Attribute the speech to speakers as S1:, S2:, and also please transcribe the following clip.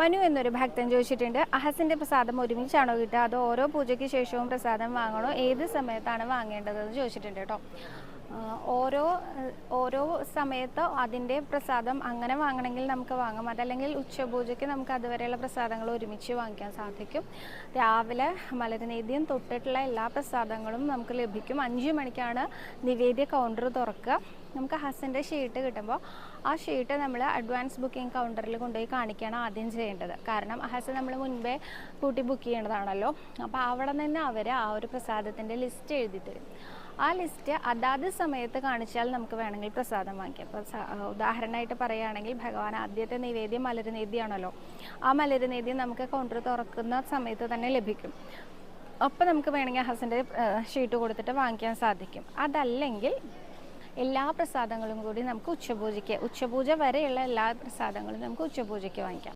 S1: മനു എന്നൊരു ഭക്തൻ ചോദിച്ചിട്ടുണ്ട്. അഹസിന്റെ പ്രസാദം ഒരുമിച്ചാണോ കിട്ടുക? അതോ ഓരോ പൂജയ്ക്ക് ശേഷവും പ്രസാദം വാങ്ങണോ? ഏത് സമയത്താണ് വാങ്ങേണ്ടതെന്ന് ചോദിച്ചിട്ടുണ്ട് കേട്ടോ. ഓരോ ഓരോ സമയത്ത് അതിന്റെ പ്രസാദം അങ്ങനെ വാങ്ങണമെങ്കിൽ നമുക്ക് വാങ്ങാം. അതല്ലെങ്കിൽ ഉച്ചപൂജയ്ക്ക് നമുക്ക് അതുവരെയുള്ള പ്രസാദങ്ങൾ ഒരുമിച്ച് വാങ്ങിക്കാൻ സാധിക്കും. രാവിലെ മലരനേദ്യം തൊട്ടിട്ടുള്ള എല്ലാ പ്രസാദങ്ങളും നമുക്ക് ലഭിക്കും. അഞ്ച് മണിക്കാണ് നിവേദ്യ കൗണ്ടർ തുറക്കുക. നമുക്ക് ഹസിന്റെ ഷീട്ട് കിട്ടുമ്പോൾ ആ ഷീട്ട് നമ്മൾ അഡ്വാൻസ് ബുക്കിംഗ് കൗണ്ടറിൽ കൊണ്ടുപോയി കാണിക്കുകയാണ് ആദ്യം ചെയ്യേണ്ടത്. കാരണം ഹസ് നമ്മൾ മുൻപേ കൂട്ടി ബുക്ക് ചെയ്യേണ്ടതാണല്ലോ. അപ്പോൾ അവിടെ നിന്ന് അവർ ആ ഒരു പ്രസാദത്തിന്റെ ലിസ്റ്റ് എഴുതി തരും ആ ലിസ്റ്റ് അതാത് സമയത്ത് കാണിച്ചാൽ നമുക്ക് വേണമെങ്കിൽ പ്രസാദം വാങ്ങിക്കാം. അപ്പോൾ ഉദാഹരണമായിട്ട് പറയുകയാണെങ്കിൽ ഭഗവാൻ ആദ്യത്തെ നിവേദ്യം മലരുനേദ്യമാണല്ലോ ആ മലരുനേദ്യം നമുക്ക് കൗണ്ടർ തുറക്കുന്ന സമയത്ത് തന്നെ ലഭിക്കും. അപ്പം നമുക്ക് വേണമെങ്കിൽ ഹസന്റെ ഷീറ്റ് കൊടുത്തിട്ട് വാങ്ങിക്കാൻ സാധിക്കും. അതല്ലെങ്കിൽ എല്ലാ പ്രസാദങ്ങളും കൂടി നമുക്ക് ഉച്ചപൂജയ്ക്ക് ഉച്ചപൂജ വരെയുള്ള എല്ലാ പ്രസാദങ്ങളും നമുക്ക് ഉച്ചപൂജയ്ക്ക് വാങ്ങിക്കാം.